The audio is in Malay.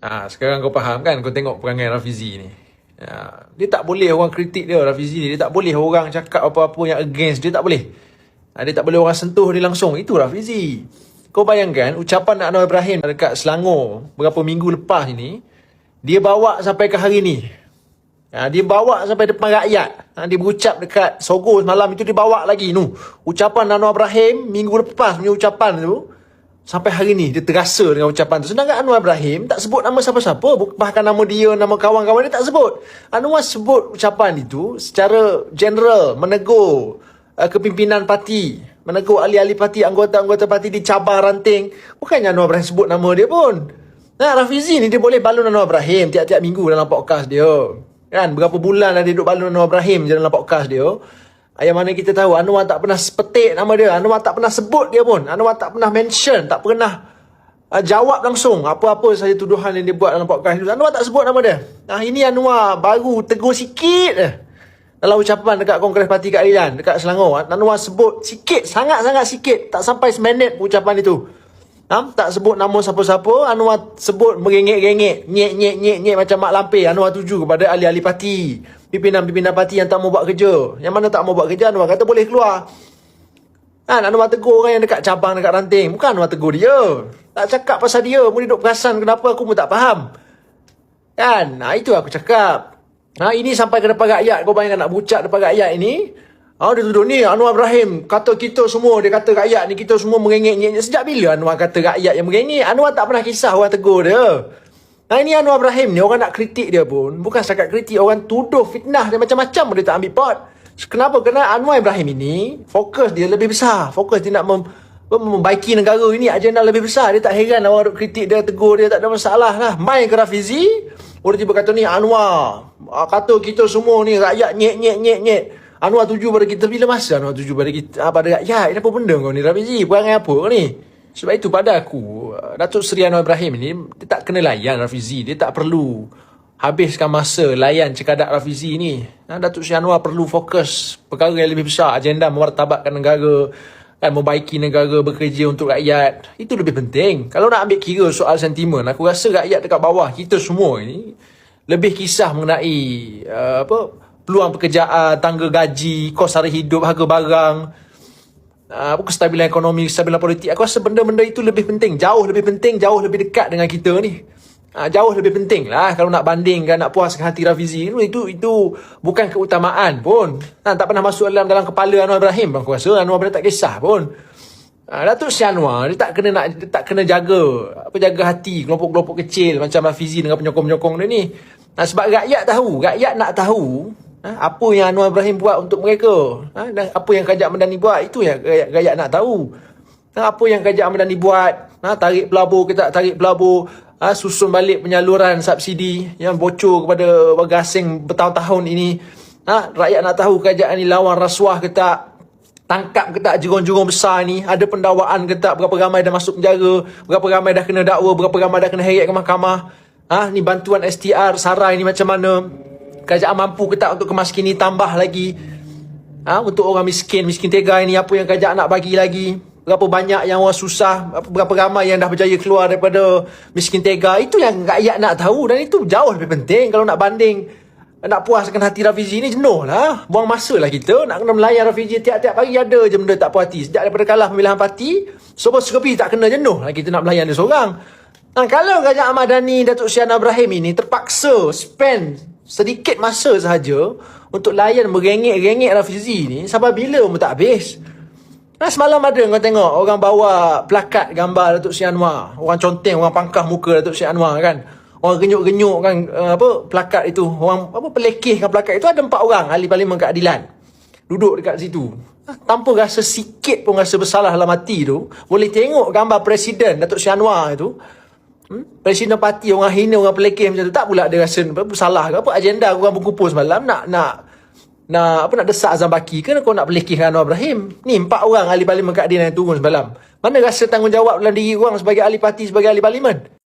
Ah, sekarang kau faham kan kau tengok perangai Rafizi ni. Ah, dia tak boleh orang kritik dia Rafizi ni. Dia tak boleh orang cakap apa-apa yang against dia tak boleh. Ah, dia tak boleh orang sentuh dia langsung. Itu Rafizi. Kau bayangkan ucapan Anwar Ibrahim dekat Selangor beberapa minggu lepas ini dia bawa sampai ke hari ni. Ha, dia bawa sampai depan rakyat. Ha, dia berucap dekat Sogo semalam itu dia bawa lagi tu. Ucapan Anwar Ibrahim minggu lepas punya ucapan tu. Sampai hari ni dia terasa dengan ucapan tu. Sedangkan Anwar Ibrahim tak sebut nama siapa-siapa. Bahkan nama dia, nama kawan-kawan dia tak sebut. Anwar sebut ucapan itu secara general menegur uh, kepimpinan parti. Menegur ahli-ahli parti, anggota-anggota parti di cabang ranting. Bukannya Anwar Ibrahim sebut nama dia pun. Nah, Rafizi ni dia boleh balun Anwar Ibrahim tiap-tiap minggu dalam podcast dia. Kan berapa bulan dah dia duduk balon Anwar Ibrahim je dalam podcast dia. Yang mana kita tahu Anwar tak pernah sepetik nama dia. Anwar tak pernah sebut dia pun. Anwar tak pernah mention, tak pernah uh, jawab langsung apa-apa saja tuduhan yang dia buat dalam podcast itu. Anwar tak sebut nama dia. Nah ini Anwar baru tegur sikit je. Dalam ucapan dekat Kongres Parti Keadilan dekat Selangor. Anwar sebut sikit, sangat-sangat sikit. Tak sampai seminit ucapan itu. Ha? Tak sebut nama siapa-siapa Anwar sebut merengek-rengek Nyek, nyek, nyek, nyek macam mak lampir Anwar tuju kepada ahli-ahli parti Pimpinan-pimpinan parti yang tak mau buat kerja. Yang mana tak mau buat kerja Anwar kata boleh keluar. Ha, Anwar tegur orang yang dekat cabang dekat ranting. Bukan Anwar tegur dia. Tak cakap pasal dia Pun duduk perasan kenapa aku pun tak faham. Kan? Ha, Itu aku cakap. Ha, Ini sampai ke depan rakyat Kau bayangkan nak bucat depan rakyat ini Ah, dia tuduh ni Anwar Ibrahim kata kita semua dia kata rakyat ni kita semua merengek-ngek. Sejak bila Anwar kata rakyat yang merengek? Anwar tak pernah kisah orang tegur dia. Nah ini Anwar Ibrahim ni orang nak kritik dia pun bukan setakat kritik orang tuduh fitnah dia macam-macam dia tak ambil part. Kenapa? Kerana Anwar Ibrahim ini fokus dia lebih besar. Fokus dia nak mem membaiki negara ini agenda lebih besar. Dia tak heran orang kritik dia tegur dia tak ada masalah lah. Main ke Rafizi Orang tiba kata ni Anwar ah, kata kita semua ni rakyat nyek nyek nyek nyek. Anwar tuju pada kita bila masa Anwar tuju pada kita ah, pada ya ini apa benda kau ni? Rafizi perangai apa kau ni? Sebab itu pada aku Datuk Seri Anwar Ibrahim ni dia tak kena layan Rafizi dia tak perlu habiskan masa layan cekadak Rafizi ni. Nah, Datuk Seri Anwar perlu fokus perkara yang lebih besar agenda mewartabatkan negara kan membaiki negara bekerja untuk rakyat. Itu lebih penting. Kalau nak ambil kira soal sentimen aku rasa rakyat dekat bawah kita semua ni lebih kisah mengenai uh, apa peluang pekerjaan, tangga gaji, kos sara hidup, harga barang, uh, kestabilan ekonomi, kestabilan politik. Aku rasa benda-benda itu lebih penting. Jauh lebih penting, jauh lebih dekat dengan kita ni. Uh, jauh lebih penting lah kalau nak bandingkan, nak puaskan hati Rafizi. Itu, itu, itu bukan keutamaan pun. Uh, tak pernah masuk dalam dalam kepala Anwar Ibrahim. Aku rasa Anwar Ibrahim tak kisah pun. Uh, Datuk Sri Anwar, dia tak kena nak dia tak kena jaga apa jaga hati kelompok-kelompok kecil macam Rafizi dengan penyokong-penyokong dia ni. Nah, sebab rakyat tahu, rakyat nak tahu Ha? Apa yang Anwar Ibrahim buat untuk mereka? Ha? Dan apa yang Kajak Mendani buat? Itu yang rakyat nak tahu. Ha? Apa yang Kajak Mendani buat? Ha? Tarik pelabur ke tak tarik pelabur? Ha? Susun balik penyaluran subsidi yang bocor kepada warga asing bertahun-tahun ini. Ha? Rakyat nak tahu kerajaan ini lawan rasuah ke tak? Tangkap ke tak jurung-jurung besar ni? Ada pendakwaan ke tak? Berapa ramai dah masuk penjara? Berapa ramai dah kena dakwa? Berapa ramai dah kena heret ke mahkamah? Ha? Ni bantuan STR, sarai ni macam mana? Kerajaan mampu ke tak untuk kemaskini tambah lagi? Ha, untuk orang miskin miskin tegai ni apa yang kerajaan nak bagi lagi? Berapa banyak yang orang susah berapa ramai yang dah berjaya keluar daripada miskin tega? Itu yang rakyat nak tahu dan itu jauh lebih penting kalau nak banding. Nak puaskan hati Rafizi ni jenuh lah. Buang masa lah kita nak kena melayan Rafizi tiap-tiap pagi ada je benda tak puas hati. Sejak daripada kalah pemilihan parti semua sekepi tak kena jenuh lah kita nak melayan dia seorang. Nah, kalau Raja Ahmad Dhani Datuk Syana Ibrahim ini terpaksa spend sedikit masa sahaja untuk layan merengek-rengek Rafizi ni sampai bila pun tak habis. Nah, semalam ada kau tengok orang bawa plakat gambar Datuk Sri Anwar. Orang conteng, orang pangkah muka Datuk Sri Anwar kan. Orang genyuk-genyuk kan uh, apa plakat itu. Orang apa pelekehkan plakat itu ada empat orang ahli parlimen keadilan. Duduk dekat situ. Tanpa rasa sikit pun rasa bersalah dalam hati tu. Boleh tengok gambar Presiden Datuk Sri Anwar itu. Hmm? Presiden parti orang hina orang pelekeh macam tu tak pula dia rasa apa salah ke? Apa agenda orang berkumpul semalam nak nak nak apa nak desak Azam Baki ke kau nak pelekehkan Anwar Ibrahim? Ni empat orang ahli parlimen kat dia yang turun semalam. Mana rasa tanggungjawab dalam diri orang sebagai ahli parti sebagai ahli parlimen